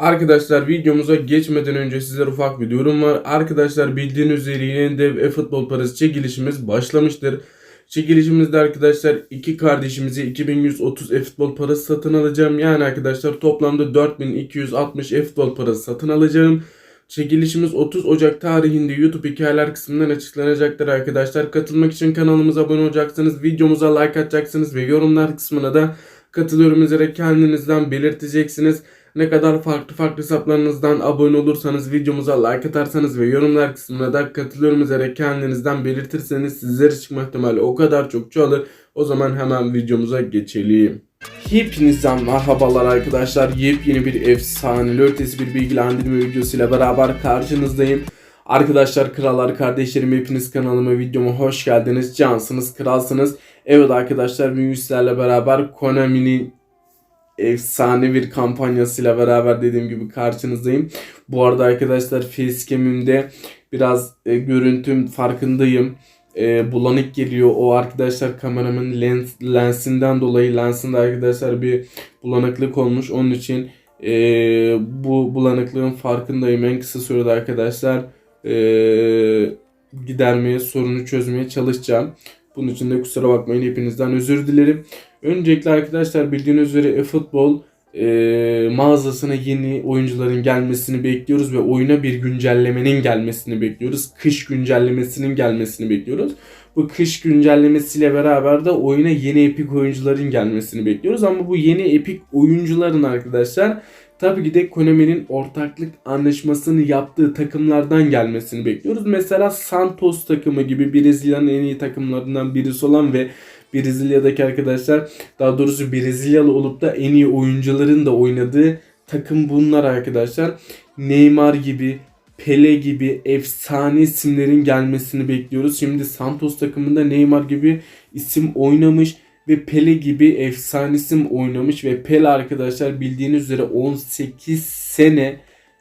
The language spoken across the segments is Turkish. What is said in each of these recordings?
Arkadaşlar videomuza geçmeden önce sizlere ufak bir durum var. Arkadaşlar bildiğiniz üzere yeni dev e-futbol parası çekilişimiz başlamıştır. Çekilişimizde arkadaşlar iki kardeşimize 2130 e-futbol parası satın alacağım. Yani arkadaşlar toplamda 4260 e-futbol parası satın alacağım. Çekilişimiz 30 Ocak tarihinde YouTube hikayeler kısmından açıklanacaktır arkadaşlar. Katılmak için kanalımıza abone olacaksınız. Videomuza like atacaksınız ve yorumlar kısmına da katılıyorum üzere kendinizden belirteceksiniz. Ne kadar farklı farklı hesaplarınızdan abone olursanız, videomuza like atarsanız ve yorumlar kısmına da katılıyorum üzere kendinizden belirtirseniz sizlere çıkma ihtimali o kadar çok çoğalır. O zaman hemen videomuza geçelim. Hepinizden merhabalar arkadaşlar. Yepyeni bir efsane ötesi bir bilgilendirme videosuyla beraber karşınızdayım. Arkadaşlar krallar kardeşlerim hepiniz kanalıma videoma hoş geldiniz. Cansınız kralsınız. Evet arkadaşlar bugün sizlerle beraber Konami'nin efsane bir kampanyasıyla beraber dediğim gibi karşınızdayım. Bu arada arkadaşlar facecam'imde biraz e, görüntüm farkındayım. E, bulanık geliyor. O arkadaşlar kameramın lens, lensinden dolayı lensinde arkadaşlar bir bulanıklık olmuş. Onun için e, bu bulanıklığın farkındayım. En kısa sürede arkadaşlar e, gidermeye, sorunu çözmeye çalışacağım. Bunun için de kusura bakmayın hepinizden özür dilerim. Öncelikle arkadaşlar bildiğiniz üzere eFootball e, mağazasına yeni oyuncuların gelmesini bekliyoruz ve oyuna bir güncellemenin gelmesini bekliyoruz. Kış güncellemesinin gelmesini bekliyoruz. Bu kış güncellemesiyle beraber de oyuna yeni epik oyuncuların gelmesini bekliyoruz. Ama bu yeni epik oyuncuların arkadaşlar tabii ki de Konami'nin ortaklık anlaşmasını yaptığı takımlardan gelmesini bekliyoruz. Mesela Santos takımı gibi Brezilya'nın en iyi takımlarından birisi olan ve Brezilya'daki arkadaşlar daha doğrusu Brezilyalı olup da en iyi oyuncuların da oynadığı takım bunlar arkadaşlar. Neymar gibi, Pele gibi efsane isimlerin gelmesini bekliyoruz. Şimdi Santos takımında Neymar gibi isim oynamış ve Pele gibi efsane isim oynamış ve Pele arkadaşlar bildiğiniz üzere 18 sene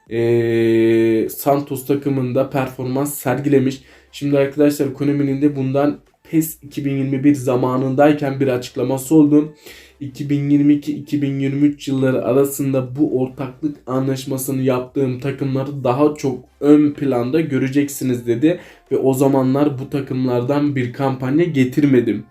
e, Santos takımında performans sergilemiş. Şimdi arkadaşlar Konami'nin de bundan PES 2021 zamanındayken bir açıklaması oldu. 2022-2023 yılları arasında bu ortaklık anlaşmasını yaptığım takımları daha çok ön planda göreceksiniz dedi ve o zamanlar bu takımlardan bir kampanya getirmedim.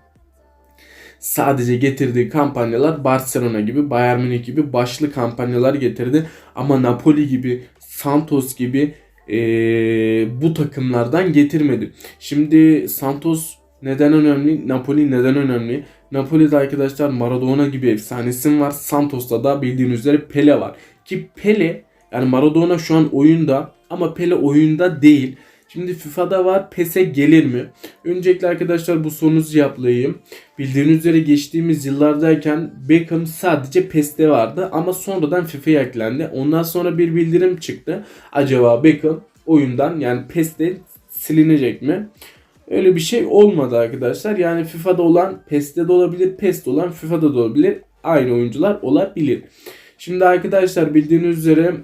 Sadece getirdiği kampanyalar Barcelona gibi, Bayern Münih gibi başlı kampanyalar getirdi. Ama Napoli gibi, Santos gibi ee, bu takımlardan getirmedi. Şimdi Santos neden önemli? Napoli neden önemli? Napoli'de arkadaşlar Maradona gibi efsanesim var. Santos'ta da bildiğiniz üzere Pele var. Ki Pele yani Maradona şu an oyunda ama Pele oyunda değil. Şimdi FIFA'da var PES'e gelir mi? Öncelikle arkadaşlar bu sorunuzu cevaplayayım. Bildiğiniz üzere geçtiğimiz yıllardayken Beckham sadece PES'te vardı ama sonradan FIFA'ya eklendi. Ondan sonra bir bildirim çıktı. Acaba Beckham oyundan yani PES'te silinecek mi? Öyle bir şey olmadı arkadaşlar. Yani FIFA'da olan PES'te de olabilir, PES'te olan FIFA'da da olabilir. Aynı oyuncular olabilir. Şimdi arkadaşlar bildiğiniz üzere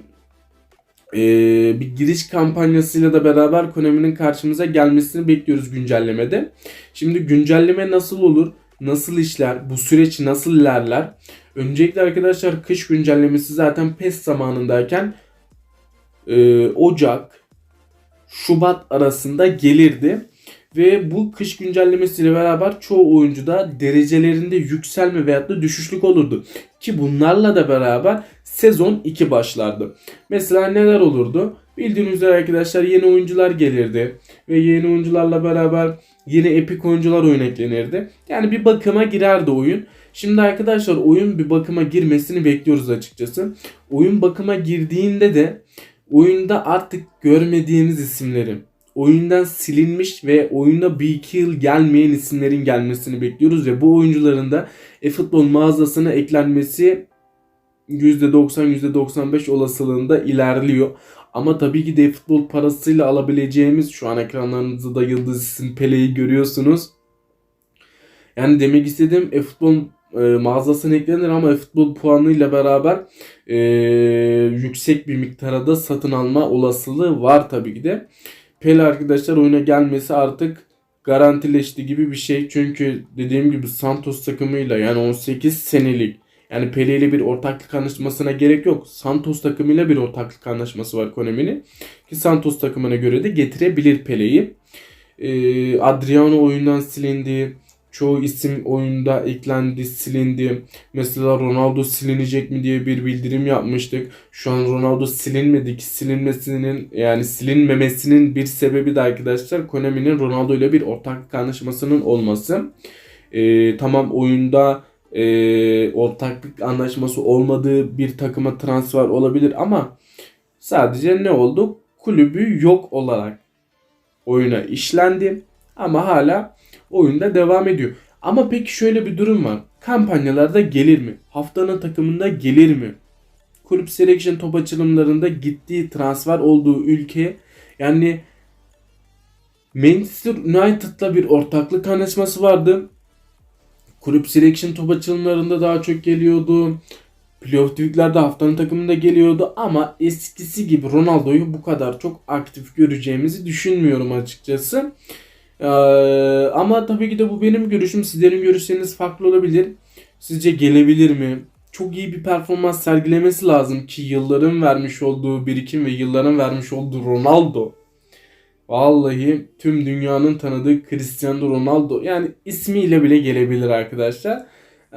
e, bir giriş kampanyasıyla da beraber Konami'nin karşımıza gelmesini bekliyoruz güncellemede. Şimdi güncelleme nasıl olur? Nasıl işler? Bu süreç nasıl ilerler? Öncelikle arkadaşlar kış güncellemesi zaten PES zamanındayken e, Ocak, Şubat arasında gelirdi. Ve bu kış güncellemesiyle beraber çoğu oyuncuda derecelerinde yükselme veyahut da düşüşlük olurdu. Ki bunlarla da beraber sezon 2 başlardı. Mesela neler olurdu? Bildiğiniz üzere arkadaşlar yeni oyuncular gelirdi. Ve yeni oyuncularla beraber yeni epik oyuncular oyun eklenirdi. Yani bir bakıma girerdi oyun. Şimdi arkadaşlar oyun bir bakıma girmesini bekliyoruz açıkçası. Oyun bakıma girdiğinde de oyunda artık görmediğimiz isimleri oyundan silinmiş ve oyunda bir iki yıl gelmeyen isimlerin gelmesini bekliyoruz ve bu oyuncuların da eFootball mağazasına eklenmesi %90 %95 olasılığında ilerliyor. Ama tabii ki de futbol parasıyla alabileceğimiz şu an ekranlarınızda da Yıldız isim Pele'yi görüyorsunuz. Yani demek istediğim e-futbol e, mağazasına eklenir ama e-futbol puanıyla beraber e, yüksek bir miktara satın alma olasılığı var tabii ki de. Pele arkadaşlar oyuna gelmesi artık garantileşti gibi bir şey. Çünkü dediğim gibi Santos takımıyla yani 18 senelik Yani Pele ile bir ortaklık anlaşmasına gerek yok. Santos takımıyla bir ortaklık anlaşması var Konami'nin. Ki Santos takımına göre de getirebilir Pele'yi. Ee, Adriano oyundan silindi. Çoğu isim oyunda eklendi, silindi. Mesela Ronaldo silinecek mi diye bir bildirim yapmıştık. Şu an Ronaldo silinmedi ki silinmesinin yani silinmemesinin bir sebebi de arkadaşlar Konami'nin Ronaldo ile bir ortaklık anlaşmasının olması. Ee, tamam oyunda e, ortaklık anlaşması olmadığı bir takıma transfer olabilir ama sadece ne oldu? Kulübü yok olarak oyuna işlendi ama hala oyunda devam ediyor. Ama peki şöyle bir durum var. Kampanyalarda gelir mi? Haftanın takımında gelir mi? Kulüp selection top açılımlarında gittiği transfer olduğu ülke yani Manchester United'la bir ortaklık anlaşması vardı. Kulüp selection top açılımlarında daha çok geliyordu. Playoff tweetlerde haftanın takımında geliyordu ama eskisi gibi Ronaldo'yu bu kadar çok aktif göreceğimizi düşünmüyorum açıkçası. Ee, ama tabii ki de bu benim görüşüm. Sizlerin görüşleriniz farklı olabilir. Sizce gelebilir mi? Çok iyi bir performans sergilemesi lazım ki yılların vermiş olduğu birikim ve yılların vermiş olduğu Ronaldo. Vallahi tüm dünyanın tanıdığı Cristiano Ronaldo. Yani ismiyle bile gelebilir arkadaşlar.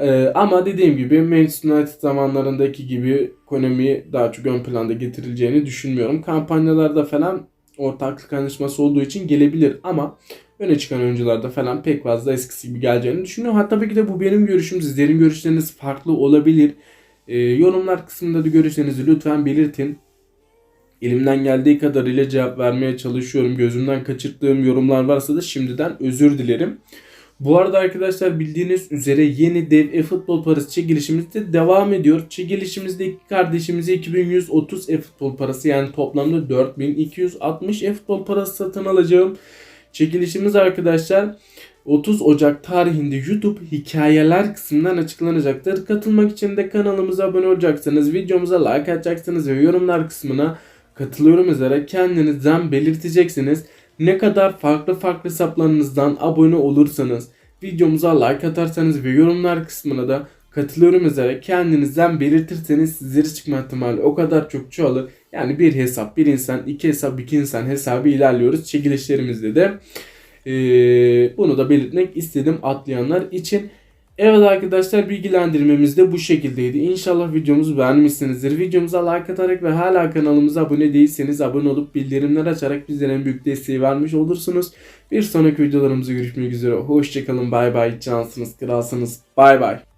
Ee, ama dediğim gibi Manchester United zamanlarındaki gibi Konami daha çok ön planda getirileceğini düşünmüyorum. Kampanyalarda falan ortaklık anlaşması olduğu için gelebilir ama öne çıkan oyuncularda falan pek fazla eskisi gibi geleceğini düşünüyorum. Hatta tabii ki de bu benim görüşüm. Sizlerin görüşleriniz farklı olabilir. Ee, yorumlar kısmında da görüşlerinizi lütfen belirtin. Elimden geldiği kadarıyla cevap vermeye çalışıyorum. Gözümden kaçırdığım yorumlar varsa da şimdiden özür dilerim. Bu arada arkadaşlar bildiğiniz üzere yeni dev e-futbol parası çekilişimiz de devam ediyor. Çekilişimizde iki kardeşimize 2130 e-futbol parası yani toplamda 4260 e-futbol parası satın alacağım. Çekilişimiz arkadaşlar 30 Ocak tarihinde YouTube hikayeler kısmından açıklanacaktır. Katılmak için de kanalımıza abone olacaksınız. Videomuza like atacaksınız ve yorumlar kısmına katılıyorum üzere kendinizden belirteceksiniz. Ne kadar farklı farklı hesaplarınızdan abone olursanız, videomuza like atarsanız ve yorumlar kısmına da katılıyorum üzere kendinizden belirtirseniz sizlere çıkma ihtimali o kadar çok çoğalır. Yani bir hesap bir insan, iki hesap iki insan hesabı ilerliyoruz çekilişlerimizde de. Ee, bunu da belirtmek istedim atlayanlar için. Evet arkadaşlar bilgilendirmemiz de bu şekildeydi. İnşallah videomuzu beğenmişsinizdir. Videomuza like atarak ve hala kanalımıza abone değilseniz abone olup bildirimler açarak bizlere en büyük desteği vermiş olursunuz. Bir sonraki videolarımızda görüşmek üzere. Hoşçakalın bay bay. Cansınız, kralsınız. Bay bay.